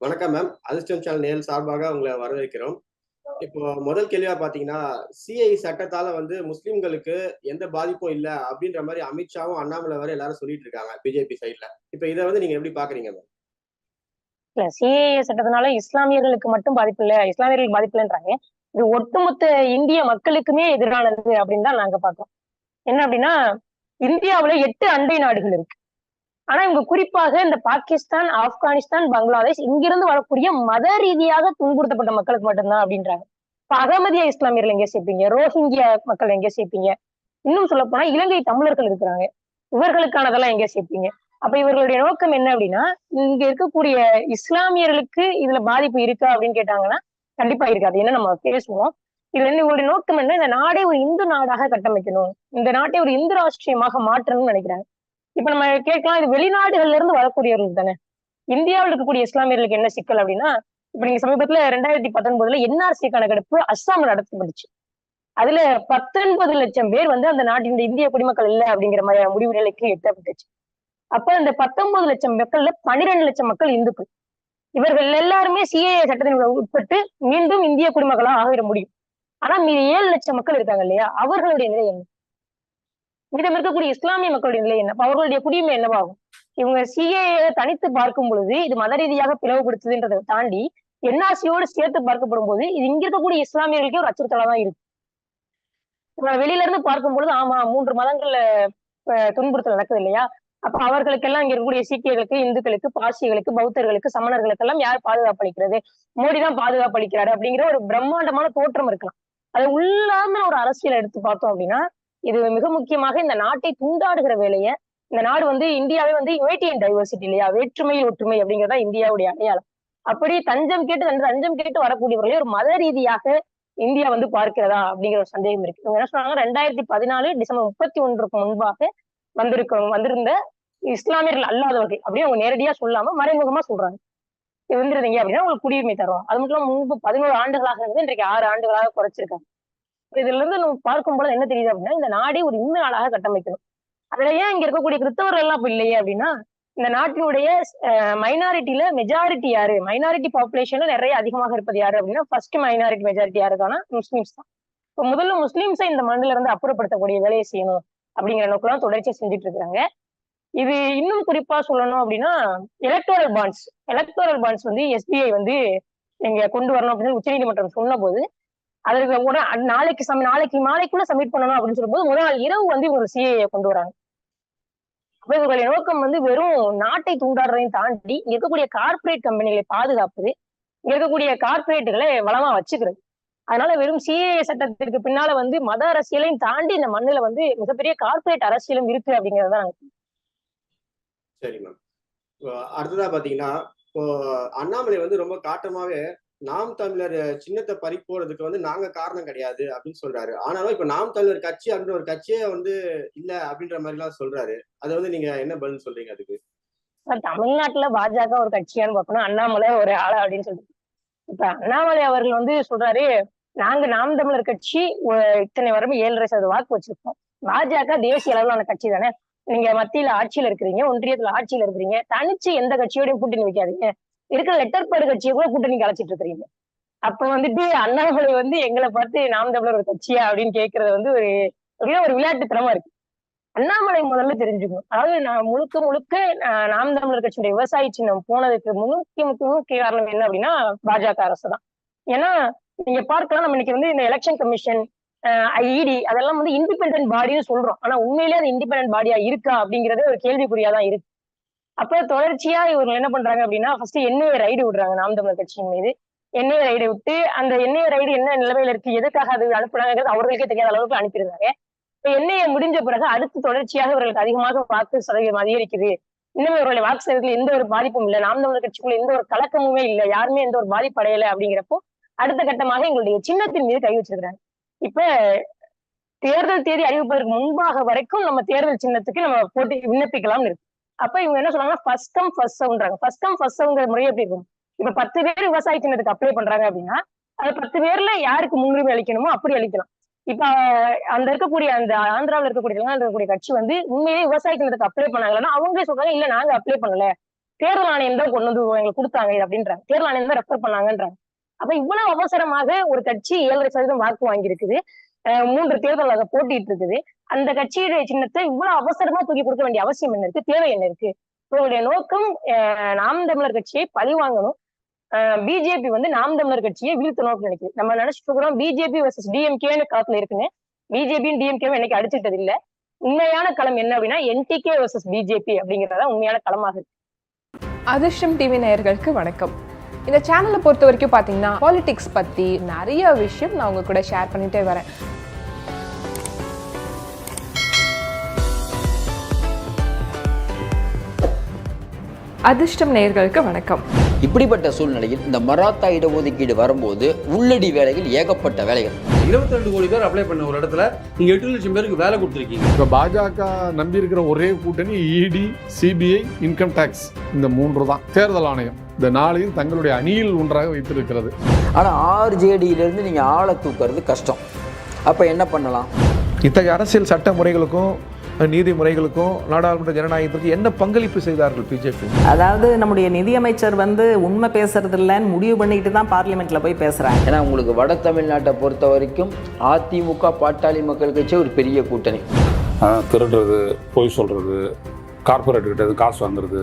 வணக்கம் மேம் அதிர்ஷ்டம் சேனல் நேரில் சார்பாக உங்களை வரவேற்கிறோம். இப்போ முதல் கேள்வியா பாத்தீங்கன்னா சிஐ சட்டத்தால வந்து முஸ்லிம்களுக்கு எந்த பாதிப்பும் இல்ல அப்படின்ற மாதிரி அமித்ஷாவும் அண்ணாமலை வரை எல்லாரும் சொல்லிட்டு இருக்காங்க பிஜேபி சைட்ல இப்ப இதை வந்து நீங்க எப்படி பாக்குறீங்க மேம் இல்ல சிஏஏ சட்டத்தினால இஸ்லாமியர்களுக்கு மட்டும் பாதிப்பு இல்ல இஸ்லாமியர்களுக்கு பாதிப்பு இல்லைன்றாங்க. இது ஒட்டுமொத்த இந்திய மக்களுக்குமே எதிரானது அப்படின்னு தான் நாங்க பார்க்கிறோம் என்ன அப்படின்னா இந்தியாவுல எட்டு அண்டை நாடுகள் இருக்கு. ஆனா இவங்க குறிப்பாக இந்த பாகிஸ்தான் ஆப்கானிஸ்தான் பங்களாதேஷ் இங்கிருந்து வரக்கூடிய மத ரீதியாக துன்புறுத்தப்பட்ட மக்களுக்கு மட்டும்தான் அப்படின்றாங்க. இப்ப அகமதியா இஸ்லாமியர்கள் எங்க சேர்ப்பீங்க? ரோஹிங்கியா மக்கள் எங்க சேர்ப்பீங்க? இன்னும் சொல்ல போனா இலங்கை தமிழர்கள் இருக்கிறாங்க. இவர்களுக்கானதெல்லாம் எங்க சேர்ப்பீங்க? அப்ப இவர்களுடைய நோக்கம் என்ன அப்படின்னா இங்க இருக்கக்கூடிய இஸ்லாமியர்களுக்கு இதுல பாதிப்பு இருக்கா அப்படின்னு கேட்டாங்கன்னா கண்டிப்பா இருக்காது. என்ன நம்ம பேசுவோம். இதுல இருந்து இவருடைய நோக்கம் என்ன? இந்த நாடே ஒரு இந்து நாடாக கட்டமைக்கணும். இந்த நாட்டை ஒரு இந்து ராஷ்டிரியமாக மாற்றணும்னு நினைக்கிறாங்க. இப்ப நம்ம கேட்கலாம் இது வெளிநாடுகள்ல இருந்து வரக்கூடியவர்கள் தானே? இந்தியாவில் இருக்கக்கூடிய இஸ்லாமியர்களுக்கு என்ன சிக்கல் அப்படின்னா இப்ப நீங்க சமீபத்துல ரெண்டாயிரத்தி பத்தொன்பதுல என்ஆர்சி கணக்கெடுப்பு அஸ்ஸாம் நடத்தப்பட்டுச்சு அதுல பத்தொன்பது லட்சம் பேர் வந்து அந்த நாட்டின் இந்திய குடிமக்கள் இல்லை அப்படிங்கிற மாதிரி முடிவு நிலைக்கு எட்டப்பட்டுச்சு. அப்ப இந்த பத்தொன்பது லட்சம் மக்கள்ல பன்னிரெண்டு லட்சம் மக்கள் இந்துக்கள். இவர்கள் எல்லாருமே சிஏஏ சட்டத்தின் உட்பட்டு மீண்டும் இந்திய குடிமக்களாக ஆகிட முடியும். ஆனா மீது ஏழு லட்சம் மக்கள் இருக்காங்க இல்லையா? அவர்களுடைய நிலை என்ன? மீதம் இருக்கக்கூடிய இஸ்லாமிய மக்களுடைய நிலை என்ன? அவர்களுடைய குடியுரிமை என்னவாகும்? இவங்க சிஏஏ தனித்து பார்க்கும் பொழுது இது மத ரீதியாக பிளவுபடுத்துதுன்றதை தாண்டி என்ஆர்சியோடு சேர்த்து பார்க்கப்படும் போது இது இங்க இருக்கக்கூடிய இஸ்லாமியர்களுக்கே ஒரு அச்சுறுத்தலா தான் இருக்கு. வெளியில இருந்து பார்க்கும் பொழுது ஆமா மூன்று மதங்கள்ல துன்புறுத்தல் நடக்குது இல்லையா? அப்ப அவர்களுக்கெல்லாம் இங்க இருக்கக்கூடிய சீக்கியர்களுக்கு இந்துக்களுக்கு பார்சிகளுக்கு பௌத்தர்களுக்கு சமணர்களுக்கு எல்லாம் யார் பாதுகாப்பு அளிக்கிறது? மோடி தான் பாதுகாப்பு அளிக்கிறாரு அப்படிங்கிற ஒரு பிரம்மாண்டமான தோற்றம் இருக்கலாம். அதை உள்ளார்ந்த ஒரு அரசியல் எடுத்து பார்த்தோம் அப்படின்னா இது மிக முக்கியமாக இந்த நாட்டை துண்டாடுகிற வேலையை இந்த நாடு வந்து இந்தியாவே வந்து யூனிட்டி அண்ட் டைவர்சிட்டி இல்லையா? வேற்றுமையில் ஒற்றுமை அப்படிங்கிறதா இந்தியாவுடைய அடையாளம். அப்படி தஞ்சம் கேட்டு தஞ்சம் கேட்டு வரக்கூடியவர்களே ஒரு மத ரீதியாக இந்தியா வந்து பார்க்கிறதா அப்படிங்கிற ஒரு சந்தேகம் இருக்கு. இவங்க என்ன சொன்னாங்க ரெண்டாயிரத்தி பதினாலு டிசம்பர் முப்பத்தி ஒன்றுக்கு முன்பாக வந்திருக்க வந்திருந்த இஸ்லாமியர்கள் அல்லாதவர்கள் அப்படின்னு அவங்க நேரடியா சொல்லாம மறைமுகமா சொல்றாங்க. இருந்துருந்தீங்க அப்படின்னா உங்களுக்கு குடியுரிமை தரும் அது மட்டும் இல்லாம முன்பு பதினோரு ஆண்டுகளாக இருந்தது இன்றைக்கு ஆறு ஆண்டுகளாக குறைச்சிருக்காங்க. இதுல இருந்து நம்ம பார்க்கும்போது என்ன தெரியுது அப்படின்னா இந்த நாடே ஒரு இன்னும் நாடாக கட்டமைக்கணும். அதுல ஏன் இங்க இருக்கக்கூடிய கிறிஸ்தவர்கள் எல்லாம் இப்ப இல்லையே அப்படின்னா இந்த நாட்டினுடைய மைனாரிட்டியில மெஜாரிட்டி யாரு? மைனாரிட்டி பாப்புலேஷன்ல நிறைய அதிகமாக இருப்பது யாரு அப்படின்னா ஃபர்ஸ்ட் மைனாரிட்டி மெஜாரிட்டி யாருக்கான முஸ்லிம்ஸ் தான். இப்போ முதல்ல முஸ்லிம்ஸை இந்த மண்ணில இருந்து அப்புறப்படுத்தக்கூடிய வேலையை செய்யணும் அப்படிங்கிற நோக்கெல்லாம் தொடர்ச்சியா செஞ்சுட்டு இருக்கிறாங்க. இது இன்னும் குறிப்பா சொல்லணும் அப்படின்னா எலக்டோரல் பாண்ட்ஸ் எலக்டோரல் பாண்ட்ஸ் வந்து எஸ்பிஐ வந்து நீங்க கொண்டு வரணும் அப்படின்னு உச்சநீதிமன்றம் சொன்ன போது அதற்கு கூட நாளைக்கு சம நாளைக்கு மாலைக்குள்ள சப்மிட் பண்ணணும் அப்படின்னு சொல்லும்போது முதல் நாள் இரவு வந்து இவங்க சிஏ கொண்டு வராங்க. இவர்களுடைய நோக்கம் வந்து வெறும் நாட்டை தூண்டாடுறதையும் தாண்டி இங்க இருக்கக்கூடிய கார்பரேட் கம்பெனிகளை பாதுகாப்பது இங்க இருக்கக்கூடிய கார்பரேட்டுகளை வளமா வச்சுக்கிறது. அதனால வெறும் சிஏஏ சட்டத்திற்கு பின்னால வந்து மத அரசியலையும் தாண்டி இந்த மண்ணுல வந்து மிகப்பெரிய கார்பரேட் அரசியலும் இருக்கு அப்படிங்கறத சரி மேம் அடுத்ததா பாத்தீங்கன்னா இப்போ அண்ணாமலை வந்து ரொம்ப காட்டமாவே நாம் தமிழர் சின்னத்தை பறி போறதுக்கு வந்து நாங்க காரணம் கிடையாது அப்படின்னு சொல்றாரு. ஆனாலும் இப்ப நாம் தமிழர் கட்சி அப்படின்ற ஒரு கட்சியே வந்து இல்ல அப்படின்ற மாதிரி எல்லாம் சொல்றாரு. அதை வந்து நீங்க என்ன பதில் சொல்றீங்க அதுக்கு? தமிழ்நாட்டுல பாஜக ஒரு கட்சியான்னு பாக்கணும் அண்ணாமலை ஒரு ஆளா அப்படின்னு சொல்லிட்டு. இப்ப அண்ணாமலை அவர்கள் வந்து சொல்றாரு நாங்க நாம் தமிழர் கட்சி இத்தனை வரும் ஏழரை சதவீத வாக்கு வச்சிருக்கோம். பாஜக தேசிய அளவிலான கட்சி தானே. நீங்க மத்தியில ஆட்சியில இருக்கிறீங்க ஒன்றியத்துல ஆட்சியில இருக்கிறீங்க. தனிச்சு எந்த கட்சியோடையும் கூட்டணி வைக்காதீங்க. இருக்கிற லெட்டர் பேர் கட்சியை கூட கூட்டணி அழைச்சிட்டு இருக்கிறீங்க. அப்ப வந்துட்டு அண்ணாமலை வந்து எங்களை பார்த்து நாம் தமிழர் ஒரு கட்சியா அப்படின்னு கேட்கறது வந்து ஒரு அப்படியே ஒரு விளையாட்டுத்தனமா இருக்கு. அண்ணாமலை முதல்ல தெரிஞ்சுக்கணும். அதாவது நான் முழுக்க முழுக்க நாம் தமிழர் கட்சியுடைய விவசாய சின்னம் போனதுக்கு முக்கிய முக்கிய முக்கிய காரணம் என்ன அப்படின்னா பாஜக அரசு தான். ஏன்னா நீங்க பார்க்கலாம் நம்ம இன்னைக்கு வந்து இந்த எலெக்ஷன் கமிஷன் ஐஇடி அதெல்லாம் வந்து இண்டிபெண்டன்ட் பாடின்னு சொல்றோம். ஆனா உண்மையிலேயே அது இண்டிபெண்டன்ட் பாடியா இருக்கா அப்படிங்கறது ஒரு கேள்விக்குறியா தான் இருக்கு. அப்ப தொடர்ச்சியா இவங்க என்ன பண்றாங்க அப்படின்னா ஃபர்ஸ்ட் எண்ணெய ரைடு விடுறாங்க நாம் தமிழர் கட்சியின் மீது. எண்ணெய ரைடு விட்டு அந்த எண்ணெய ரைடு என்ன நிலைமையில இருக்கு எதுக்காக அது அனுப்புறாங்கிறது அவர்களுக்கே தெரியாத அளவுக்கு அனுப்பியிருந்தாங்க. இப்ப எண்ணெயை முடிஞ்ச பிறகு அடுத்து தொடர்ச்சியாக இவர்களுக்கு அதிகமாக வாக்கு சதவீதம் அதிகரிக்குது. இன்னும் இவருடைய வாக்கு சதவீதத்தில் எந்த ஒரு பாதிப்பும் இல்லை. நாம் தமிழர் கட்சிக்குள்ள எந்த ஒரு கலக்கமுமே இல்லை. யாருமே எந்த ஒரு பாதிப்பு அடையலை அப்படிங்கிறப்போ அடுத்த கட்டமாக எங்களுடைய சின்னத்தின் மீது கை வச்சிருக்கிறாங்க. இப்ப தேர்தல் தேதி அறிவிப்பதற்கு முன்பாக வரைக்கும் நம்ம தேர்தல் சின்னத்துக்கு நம்ம போட்டி விண்ணப்பிக்கலாம்னு இருக்கு. அப்ப இவங்க என்ன சொல்றாங்கன்னா first come first first come first சவுங்கிற முறை எப்படி இருக்கும்? இப்ப பத்து பேர் விவசாய சின்னத்துக்கு அப்ளை பண்றாங்க அப்படின்னா அது பத்து பேர்ல யாருக்கு முன்னுரிமை அளிக்கணுமோ அப்படி அளிக்கலாம். இப்ப அந்த இருக்கக்கூடிய அந்த ஆந்திராவில் இருக்கக்கூடிய இருக்கக்கூடிய கட்சி வந்து உண்மையிலேயே விவசாய சின்னத்துக்கு அப்ளை பண்ணாங்கன்னா அவங்களே சொல்றாங்க இல்ல நாங்க அப்ளை பண்ணல. தேர்தல் ஆணையம் தான் கொண்டு வந்து எங்களுக்கு கொடுத்தாங்க அப்படின்றாங்க. தேர்தல் ஆணையம் தான் ரெஃபர் பண்ணாங்கன்றாங்க. அப்ப இவ்வளவு அவசரமாக ஒரு கட்சி ஏழரை சதவீதம் வாக்கு வாங்கியிருக்குது. மூன்று தேர்தல் அதை போட்டிட்டு இருக்குது. அந்த கட்சியுடைய சின்னத்தை இவ்வளவு அவசரமா தூக்கி கொடுக்க வேண்டிய அவசியம் என்ன இருக்கு? தேவை என்ன இருக்கு? இவங்களுடைய நோக்கம் அஹ் நாம் தமிழர் கட்சியை பழிவாங்கணும் பிஜேபி வந்து நாம் தமிழர் கட்சியை வீழ்த்தணும் நினைக்குது. நம்ம நினைச்சிட்டு இருக்கிறோம் பிஜேபி வர்சஸ் டிஎம்கேன்னு காலத்துல இருக்குன்னு. பிஜேபியும் டிஎம்கேவும் என்னைக்கு அடிச்சுட்டது இல்ல. உண்மையான களம் என்ன அப்படின்னா என்டிகே வர்சஸ் பிஜேபி அப்படிங்கறத உண்மையான களமாக இருக்கு. அதிர்ஷ்டம் டிவி நேயர்களுக்கு வணக்கம். இந்த சேனலை பொறுத்த வரைக்கும் பார்த்தீங்கன்னா பாலிடிக்ஸ் பற்றி நிறைய விஷயம் நான் உங்கள் கூட ஷேர் பண்ணிகிட்டே வரேன். அதிர்ஷ்டம் நேயர்களுக்கு வணக்கம். இப்படிப்பட்ட சூழ்நிலையில் இந்த மராத்தா இடஒதுக்கீடு வரும்போது உள்ளடி வேலைகள் ஏகப்பட்ட வேலைகள். இருபத்தி ரெண்டு கோடி பேர் அப்ளை பண்ண ஒரு இடத்துல நீங்க எட்டு லட்சம் பேருக்கு வேலை கொடுத்துருக்கீங்க. இப்போ பாஜக நம்பி இருக்கிற ஒரே கூட்டணி இடி சிபிஐ இன்கம் டேக்ஸ் இந்த மூன்று தான். தேர்தல் ஆணையம். இந்த நாளையும் தங்களுடைய அணியில் ஒன்றாக வைத்திருக்கிறது. ஆனால் ஆர்ஜேடியிலிருந்து நீங்கள் ஆளை தூக்குறது கஷ்டம். அப்போ என்ன பண்ணலாம்? இத்தகைய அரசியல் சட்ட முறைகளுக்கும் நீதிமுறைகளுக்கும் நாடாளுமன்ற ஜனநாயகத்திற்கு என்ன பங்களிப்பு செய்தார்கள் பிஜேபி? அதாவது நம்முடைய நிதியமைச்சர் வந்து உண்மை பேசுறது இல்லைன்னு முடிவு பண்ணிட்டு தான் பார்லிமெண்ட்ல போய் பேசுறாங்க. ஏன்னா உங்களுக்கு வட தமிழ்நாட்டை பொறுத்த வரைக்கும் அதிமுக பாட்டாளி மக்கள் கட்சி ஒரு பெரிய கூட்டணி. திருடுறது பொய் சொல்கிறது கார்பரேட் கிட்ட இருந்து காசு வாங்குறது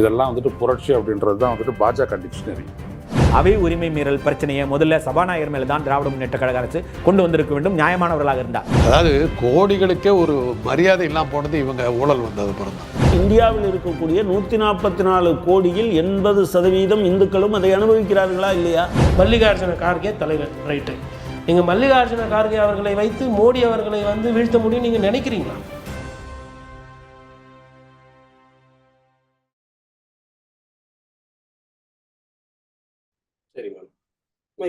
இதெல்லாம் வந்துட்டு புரட்சி அப்படின்றது தான் வந்துட்டு பாஜக டிக்ஷனரி அவை உரிமை மீறல் பிரச்சனையை முதல்ல சபாநாயகர் மேல தான் திராவிட முன்னேற்ற கழக அரசு கொண்டு வந்திருக்க வேண்டும் நியாயமானவர்களாக இருந்தார் அதாவது கோடிகளுக்கே ஒரு மரியாதை இல்லாமல் போனது இவங்க ஊழல் வந்தது பிறந்தான் இந்தியாவில் இருக்கக்கூடிய நூற்றி நாற்பத்தி நாலு கோடியில் எண்பது சதவீதம் இந்துக்களும் அதை அனுபவிக்கிறார்களா இல்லையா? மல்லிகார்ஜுன கார்கே தலைவர் ரைட்டு. நீங்க மல்லிகார்ஜுன கார்கே அவர்களை வைத்து மோடி அவர்களை வந்து வீழ்த்த முடியும் நீங்க நினைக்கிறீங்களா?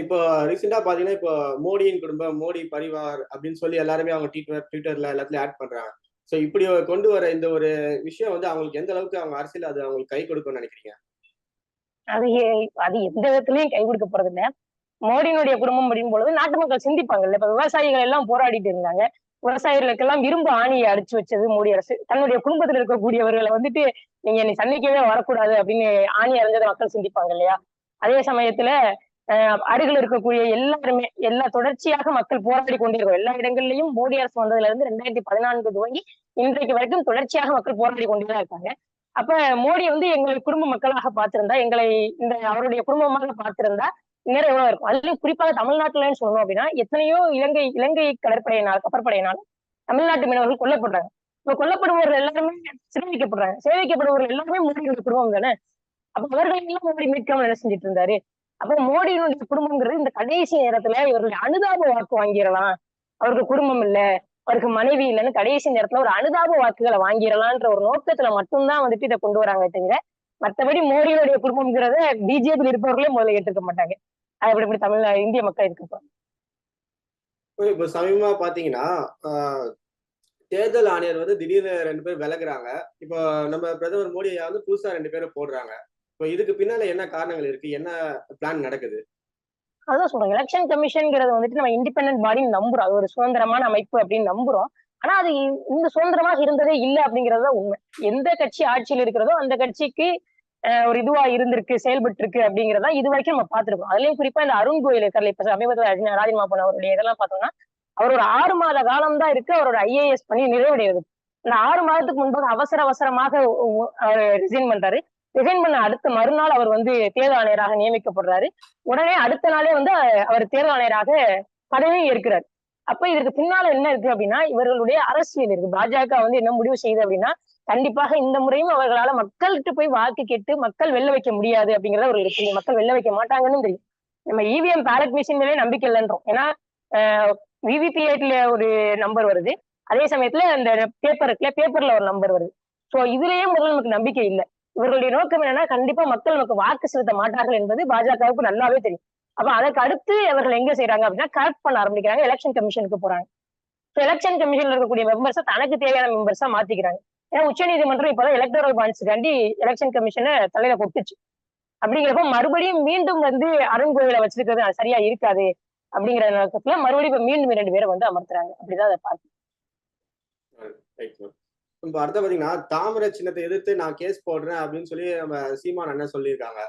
இப்போ ரீசெண்டா பாத்தீங்கன்னா இப்போ மோடியின் குடும்பம் மோடி பரிவார் அப்படின்னு சொல்லி எல்லாருமே அவங்க ட்விட்டர் ட்விட்டர்ல எல்லாத்துலயும் ஆட் பண்றாங்க. ஸோ இப்படி கொண்டு வர இந்த ஒரு விஷயம் வந்து அவங்களுக்கு எந்த அளவுக்கு அவங்க அரசியல் அது அவங்களுக்கு கை கொடுக்கும்னு நினைக்கிறீங்க? அது அது எந்த விதத்திலயும் கை கொடுக்க போறது இல்ல. மோடியினுடைய குடும்பம் அப்படின்னு பொழுது நாட்டு மக்கள் சிந்திப்பாங்கல்ல. இப்ப விவசாயிகள் எல்லாம் போராடிட்டு இருந்தாங்க. விவசாயிகளுக்கெல்லாம் இரும்பு ஆணியை அடிச்சு வச்சது மோடி அரசு. தன்னுடைய குடும்பத்தில் இருக்கக்கூடியவர்களை வந்துட்டு நீங்க என்னை சந்திக்கவே வரக்கூடாது அப்படின்னு ஆணி அறிஞ்சதை மக்கள் சிந்திப்பாங்க இல்லையா? அதே சமயத்துல அருகில் இருக்கக்கூடிய எல்லாருமே எல்லா தொடர்ச்சியாக மக்கள் போராடி கொண்டிருக்கோம் எல்லா இடங்கள்லயும் மோடி அரசு வந்ததுல இருந்து ரெண்டாயிரத்தி பதினான்கு துவங்கி இன்றைக்கு வரைக்கும் தொடர்ச்சியாக மக்கள் போராடி கொண்டுதான் இருக்காங்க. அப்ப மோடி வந்து எங்களை குடும்ப மக்களாக பார்த்திருந்தா எங்களை இந்த அவருடைய குடும்பமாக பார்த்திருந்தா நேரம் எவ்வளவு இருக்கும்? அதுலயும் குறிப்பாக தமிழ்நாட்டுலன்னு சொல்லணும் அப்படின்னா எத்தனையோ இலங்கை இலங்கை கடற்படையினால் கப்பற்படையினால் தமிழ்நாட்டு மீனவர்கள் கொல்லப்படுறாங்க. இப்ப கொல்லப்படுபவர்கள் எல்லாருமே சேவிக்கப்படுறாங்க சிறைவிக்கப்படுபவர்கள் எல்லாருமே மோடியோட குடும்பம் தானே? அப்ப அவர்கள் எல்லாம் மோடி மீட்காம என்ன செஞ்சுட்டு இருந்தாரு? அப்ப மோடியினுடைய குடும்பம்ங்கிறது இந்த கடைசி நேரத்துல இவர்களுடைய அனுதாப வாக்கு வாங்கிடலாம். அவருக்கு குடும்பம் இல்ல அவருக்கு மனைவி இல்லைன்னு கடைசி நேரத்துல ஒரு அனுதாப வாக்குகளை வாங்கிடலான்ற ஒரு நோக்கத்துல மட்டும்தான் வந்துட்டு இதை கொண்டு வராங்க தவிர மத்தபடி மோடியினுடைய குடும்பம்ங்கிறத பிஜேபி இருப்பவர்களே முதல்ல ஏற்றுக்க மாட்டாங்க. அது எப்படி இப்படி தமிழ் இந்திய மக்கள் இருக்க இப்போ சமீபமா பாத்தீங்கன்னா ஆஹ், தேர்தல் ஆணையர் வந்து திடீர்னு ரெண்டு பேர் விலகுறாங்க. இப்போ நம்ம பிரதமர் மோடி வந்து புதுசா ரெண்டு பேரும் போடுறாங்க. இப்போ இதுக்கு பின்னால என்ன காரணங்கள் இருக்கு? என்ன பிளான் நடக்குது? அதான் சொல்றேன். எலெக்ஷன் கமிஷன்ங்கிறது வந்துட்டு நம்ம இண்டிபெண்டன்ட் பாடின்னு நம்புறோம். அது ஒரு சுதந்திரமான அமைப்பு அப்படின்னு நம்புறோம். ஆனா அது இந்த சுதந்திரமாக இருந்ததே இல்லை அப்படிங்கறது உண்மை. எந்த கட்சி ஆட்சியில் இருக்கிறதோ அந்த கட்சிக்கு ஒரு இதுவா இருந்திருக்கு செயல்பட்டு இருக்கு அப்படிங்கறத இது வரைக்கும் நம்ம பார்த்திருக்கோம். அதுலயும் குறிப்பா இந்த அருண் கோயில் இருக்கார்ல இப்ப சமீபத்தில் ராஜினாமா பண்ண அவருடைய இதெல்லாம் பார்த்தோம்னா அவர் ஒரு ஆறு மாத காலம் தான் இருக்கு. அவரோட ஐஏஎஸ் பண்ணி நிறைவடைகிறது இந்த ஆறு மாதத்துக்கு முன்பாக அவசர அவசரமாக ரிசைன் பண்றாரு. ரிசைன் பண்ண அடுத்த மறுநாள் அவர் வந்து தேர்தல் ஆணையராக நியமிக்கப்படுறாரு. உடனே அடுத்த நாளே வந்து அவர் தேர்தல் ஆணையராக பதவியும் ஏற்கிறார். அப்ப இதற்கு பின்னால என்ன இருக்கு அப்படின்னா இவர்களுடைய அரசியல் இருக்கு. பாஜக வந்து என்ன முடிவு செய்யுது அப்படின்னா கண்டிப்பாக இந்த முறையும் அவர்களால மக்கள்கிட்ட போய் வாக்கு கேட்டு மக்கள் வெல்ல வைக்க முடியாது அப்படிங்கறத அவர்களுக்கு தெரியும் மக்கள் வெல்ல வைக்க மாட்டாங்கன்னு தெரியும். நம்ம இவிஎம் பேலட் மிஷின்லயே நம்பிக்கை இல்லைன்றோம். ஏன்னா விவிபிஐட்ல ஒரு நம்பர் வருது. அதே சமயத்துல அந்த பேப்பர் இருக்குல்ல பேப்பர்ல ஒரு நம்பர் வருது. சோ இதுலயே முதல்ல நமக்கு நம்பிக்கை இல்லை. இவர்களுடைய நோக்கம் என்னன்னா கண்டிப்பா மக்கள் நமக்கு வாக்கு செலுத்த மாட்டார்கள் என்பது பாஜகவுக்கு நல்லாவே தெரியும். அப்ப அதற்கு அடுத்து அவர்கள் எங்க செய்யறாங்க அப்படின்னா கரெக்ட் பண்ண ஆரம்பிக்கிறாங்க எலெக்ஷன் கமிஷனுக்கு போறாங்க. எலெக்ஷன் கமிஷன்ல இருக்கக்கூடிய மெம்பர்ஸை தனக்கு தேவையான மெம்பர்ஸா மாத்திக்கிறாங்க. ஏன்னா உச்சநீதிமன்றம் இப்பதான் எலக்டோரல் பாண்ட்ஸுக்காண்டி எலெக்ஷன் கமிஷனை தலையில கொட்டுச்சு அப்படிங்கிறப்ப மறுபடியும் மீண்டும் வந்து அருண் கோயில வச்சிருக்கிறது சரியா இருக்காது அப்படிங்கிற நோக்கத்துல மறுபடியும் இப்ப மீண்டும் இரண்டு பேரை வந்து அமர்த்துறாங்க. அப்படிதான் அதை பார்த்து இப்போ அடுத்த பாத்தீங்கன்னா தாமரை சின்னத்தை எதிர்த்து நான் கேஸ் போடுறேன் அப்படின்னு சொல்லி நம்ம சீமான் அண்ணன் சொல்லியிருக்காங்க.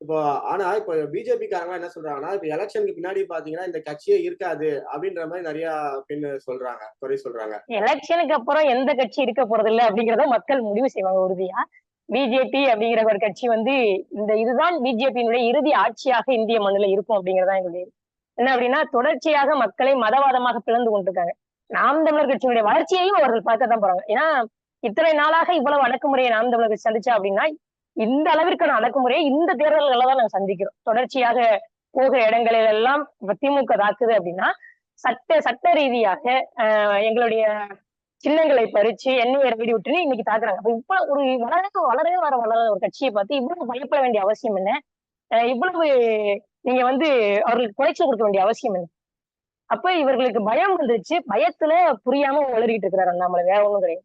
இப்போ ஆனா இப்போ பிஜேபி காரங்க என்ன சொல்றாங்கன்னா இப்போ எலெக்ஷனுக்கு பின்னாடி பாத்தீங்கன்னா இந்த கட்சியே இருக்காது அப்படின்ற மாதிரி நிறைய பெண் சொல்றாங்க குறை சொல்றாங்க. எலெக்ஷனுக்கு அப்புறம் எந்த கட்சி இருக்க போறது இல்ல அப்படிங்கறத மக்கள் முடிவு செய்வாங்க உறுதியா? பிஜேபி அப்படிங்கிற ஒரு கட்சி வந்து இந்த இதுதான் பிஜேபியினுடைய இறுதி ஆட்சியாக இந்திய மண்ணில் இருக்கும் அப்படிங்கறதா எங்களுடைய என்ன அப்படின்னா தொடர்ச்சியாக மக்களை மதவாதமாக பிளந்து கொண்டிருக்காங்க. நாம் தமிழர் கட்சியினுடைய வளர்ச்சியையும் அவர்கள் பார்க்கத்தான் போறாங்க. ஏன்னா இத்தனை நாளாக இவ்வளவு அடக்குமுறையை நாம் தமிழர் கட்சி சந்திச்சா அப்படின்னா இந்த அளவிற்கான அடக்குமுறையை இந்த தேர்தல்களை தான் நாங்க சந்திக்கிறோம். தொடர்ச்சியாக போகிற இடங்களில் எல்லாம் திமுக தாக்குது அப்படின்னா சட்ட சட்ட ரீதியாக ஆஹ் எங்களுடைய சின்னங்களை பறிச்சு எண்ணெய் வீடு விட்டுன்னு இன்னைக்கு தாக்குறாங்க. அப்ப இவ்வளவு ஒரு வளர வளரவே வர வளர ஒரு கட்சியை பார்த்து இவ்வளவு பயப்பட வேண்டிய அவசியம் என்ன? ஆஹ் இவ்வளவு நீங்க வந்து அவர்களுக்கு குறைச்சல் கொடுக்க வேண்டிய அவசியம் என்ன? அப்ப இவர்களுக்கு பயம் வந்துருச்சு. பயத்துல புரியாம உளறிட்டு இருக்கிறார் அண்ணாமலை. வேற ஒண்ணும் கிடையாது.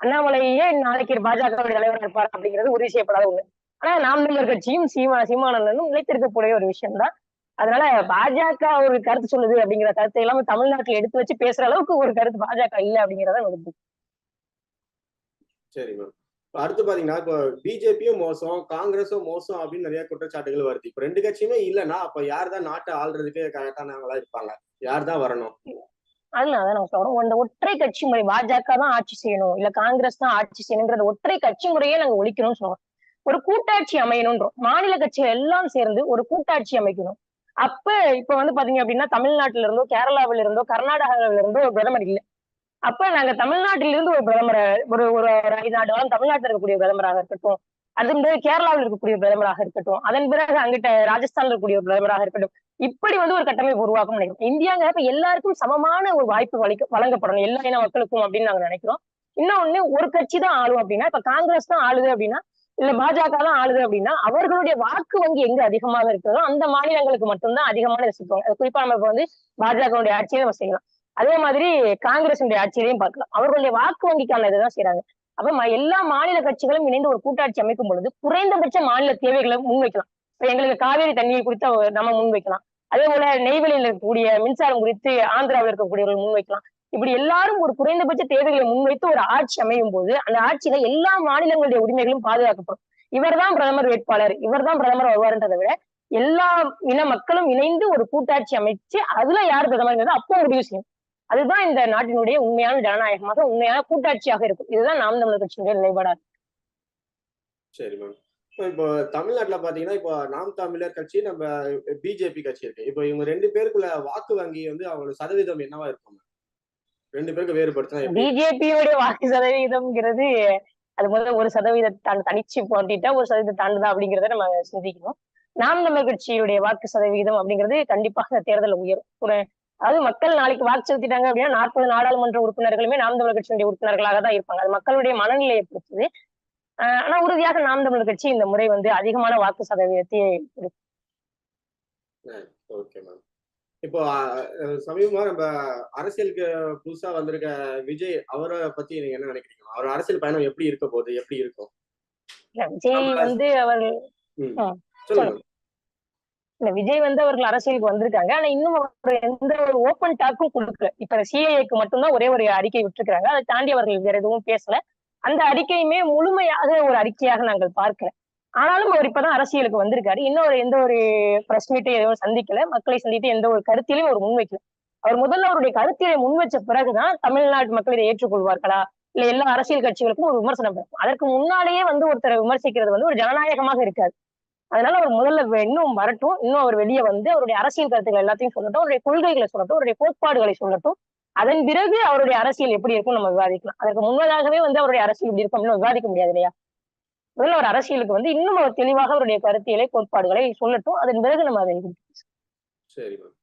அண்ணாமலையே நாளைக்கு பாஜக தலைவர் இருப்பார் அப்படிங்கிறது உறுதி செய்யப்படாத ஒண்ணு. ஆனா நாம் தமிழர் கட்சியும் சீமா சீமானந்தனும் நிலைத்திருக்கக்கூடிய ஒரு விஷயம் தான் அதனால பாஜக ஒரு கருத்து சொல்லுது அப்படிங்கிற கருத்தை இல்லாம தமிழ்நாட்டுல எடுத்து வச்சு பேசுற அளவுக்கு ஒரு கருத்து பாஜக இல்ல அப்படிங்கறத வருது சரி மேம். அடுத்து பாத்தீங்கன்னா இப்போ பிஜேபியும் மோசம் காங்கிரஸும் மோசம் அப்படின்னு நிறைய குற்றச்சாட்டுகள் வருது. இப்போ ரெண்டு கட்சியுமே இல்லைன்னா அப்ப யார் தான் நாட்டை ஆள்றதுக்கு கரெக்டானவங்களா இருப்பாங்க? யார் தான் வரணும்? அதுல அதான் நம்ம சொல்றோம் அந்த ஒற்றை கட்சி முறை பாஜக தான் ஆட்சி செய்யணும் இல்ல காங்கிரஸ் தான் ஆட்சி செய்யணுங்கிற ஒற்றை கட்சி முறையே நாங்க ஒழிக்கணும்னு சொல்றோம். ஒரு கூட்டாட்சி அமையணும்ன்றோம். மாநில கட்சிகள் எல்லாம் சேர்ந்து ஒரு கூட்டாட்சி அமைக்கணும். அப்ப இப்ப வந்து பாத்தீங்க அப்படின்னா தமிழ்நாட்டுல இருந்தோ கேரளாவில இருந்தோ கர்நாடகாவில இருந்தோ ஒரு பிரதமர் இல்லை. அப்ப நாங்க தமிழ்நாட்டிலிருந்து ஒரு பிரதமரை ஒரு ஒரு ஒரு ஐந்து ஆண்டு காலம் தமிழ்நாட்டில் இருக்கக்கூடிய பிரதமராக இருக்கட்டும் அதன் பிறகு கேரளாவில் இருக்கக்கூடிய பிரதமராக இருக்கட்டும் அதன் பிறகு அங்கிட்ட ராஜஸ்தான்ல இருக்கக்கூடிய ஒரு பிரதமராக இருக்கட்டும் இப்படி வந்து ஒரு கட்டமைப்பு உருவாக்கும் நினைக்கிறோம் இந்தியாங்கிறப்ப எல்லாருக்கும் சமமான ஒரு வாய்ப்பு வழி வழங்கப்படணும் எல்லா இன மக்களுக்கும் அப்படின்னு நாங்க நினைக்கிறோம். இன்னொன்னு ஒரு கட்சி தான் ஆளும் அப்படின்னா இப்ப காங்கிரஸ் தான் ஆளுது அப்படின்னா இல்ல பாஜக தான் ஆளுது அப்படின்னா அவர்களுடைய வாக்கு வங்கி எங்க அதிகமாக இருக்கிறதோ அந்த மாநிலங்களுக்கு மட்டும்தான் அதிகமான ரசிப்பாங்க அது குறிப்பா நம்ம இப்ப வந்து பாஜகவுடைய ஆட்சியை நம்ம செய்யலாம். அதே மாதிரி காங்கிரஸுடைய ஆட்சியிலையும் பார்க்கலாம். அவர்களுடைய வாக்கு வங்கிக்கான இதுதான் செய்யறாங்க அப்ப எல்லா மாநில கட்சிகளும் இணைந்து ஒரு கூட்டாட்சி அமைக்கும் பொழுது குறைந்தபட்ச மாநில தேவைகளை முன்வைக்கலாம். இப்ப எங்களுக்கு காவேரி தண்ணியை குறித்து நம்ம முன்வைக்கலாம். அதே போல நெய்வேலியில் இருக்கக்கூடிய மின்சாரம் குறித்து ஆந்திராவில் இருக்கக்கூடியவர்கள் முன்வைக்கலாம். இப்படி எல்லாரும் ஒரு குறைந்தபட்ச தேவைகளை முன்வைத்து ஒரு ஆட்சி அமையும் போது அந்த ஆட்சியில எல்லா மாநிலங்களுடைய உரிமைகளும் பாதுகாக்கப்படும். இவர்தான் பிரதமர் வேட்பாளர் இவர்தான் பிரதமர் வருவார்ன்றதை விட எல்லா இன மக்களும் இணைந்து ஒரு கூட்டாட்சி அமைச்சு அதுல யார் பிரதமர் அப்போ முடிவு செய்யும். அதுதான் இந்த நாட்டினுடைய உண்மையான ஜனநாயகமாக உண்மையான கூட்டாட்சியாக இருக்கும். இதுதான் நாம் தமிழர் கட்சியினுடைய நிலைப்பாடா. சரி மேம் இப்போ தமிழ்நாட்டுல பாத்தீங்கன்னா இப்போ நாம் தமிழர் கட்சி நம்ம பிஜேபி கட்சி இருக்கு. இப்போ இவங்க ரெண்டு பேருக்குள்ள வாக்கு வங்கி வந்து அவங்களோட சதவீதம் என்னவா இருக்கும்? ரெண்டு பேருக்கு வேறுபடுத்தினா எப்படி? பிஜேபியோடைய வாக்கு சதவீதம்ங்கிறது அது முதல்ல ஒரு சதவீதத்தை தனிச்சு போட்டிட்டா ஒரு சதவீதம் தாண்டுதா அப்படிங்கிறத நம்ம சிந்திக்கணும். நாம் தமிழர் கட்சியுடைய வாக்கு சதவீதம் அப்படிங்கிறது கண்டிப்பாக இந்த தேர்தலில் உயரும். ஒரு அதாவது மக்கள் நாளைக்கு வாக்கு செலுத்திட்டாங்க அப்படின்னா நாற்பது நாடாளுமன்ற உறுப்பினர்களுமே நாம் தமிழர் கட்சியினுடைய உறுப்பினர்களாக தான் இருப்பாங்க. அது மக்களுடைய மனநிலையை பொறுத்தது. ஆனா உறுதியாக நாம் தமிழர் கட்சி இந்த முறை வந்து அதிகமான வாக்கு சதவீதத்தை. ஓகே மேம் இப்போ சமீபமா நம்ம அரசியலுக்கு புதுசா வந்திருக்க விஜய் அவரை பத்தி நீங்க என்ன நினைக்கிறீங்க? அவர் அரசியல் பயணம் எப்படி இருக்க போகுது? எப்படி இருக்கும்? விஜய் வந்து அவர்கள் இந்த இல்ல விஜய் வந்து அவர்கள் அரசியலுக்கு வந்திருக்காங்க. ஆனா இன்னும் அவர் எந்த ஒரு ஓப்பன் டாக்கும் கொடுக்கல. இப்ப சிஏஏக்கு மட்டும்தான் ஒரே ஒரு அறிக்கை விட்டுருக்காங்க அதை தாண்டி அவர்கள் வேற எதுவும் பேசல. அந்த அறிக்கையுமே முழுமையாக ஒரு அறிக்கையாக நாங்கள் பார்க்கல ஆனாலும் அவர் இப்பதான் அரசியலுக்கு வந்திருக்காரு. இன்னும் ஒரு எந்த ஒரு பிரஸ் மீட்டையும் எதுவும் சந்திக்கல. மக்களை சந்தித்து எந்த ஒரு கருத்திலையும் அவர் முன்வைக்கல. அவர் முதல்ல அவருடைய கருத்திலை முன்வச்ச பிறகுதான் தமிழ்நாட்டு மக்கள் இதை ஏற்றுக்கொள்வார்களா? இல்ல எல்லா அரசியல் கட்சிகளுக்கும் ஒரு விமர்சனம் பெறும் அதற்கு முன்னாலேயே வந்து ஒருத்தரை விமர்சிக்கிறது வந்து ஒரு ஜனநாயகமாக இருக்காது. அதனால அவர் முதல்ல இன்னும் வரட்டும். இன்னும் அவர் வெளியே வந்து அவருடைய அரசியல் கருத்துக்கள் எல்லாத்தையும் சொல்லட்டும். அவருடைய கொள்கைகளை சொல்லட்டும். அவருடைய கோட்பாடுகளை சொல்லட்டும். அதன் பிறகு அவருடைய அரசியல் எப்படி இருக்கும் நம்ம விவாதிக்கலாம். அதற்கு முன்னதாகவே வந்து அவருடைய அரசியல் எப்படி இருக்கும் அப்படின்னு விவாதிக்க முடியாது இல்லையா? முதல்ல அவர் அரசியலுக்கு வந்து இன்னும் அவர் தெளிவாக அவருடைய கருத்தியலை கோட்பாடுகளை சொல்லட்டும். அதன் பிறகு நம்ம அதை சரி மேம்.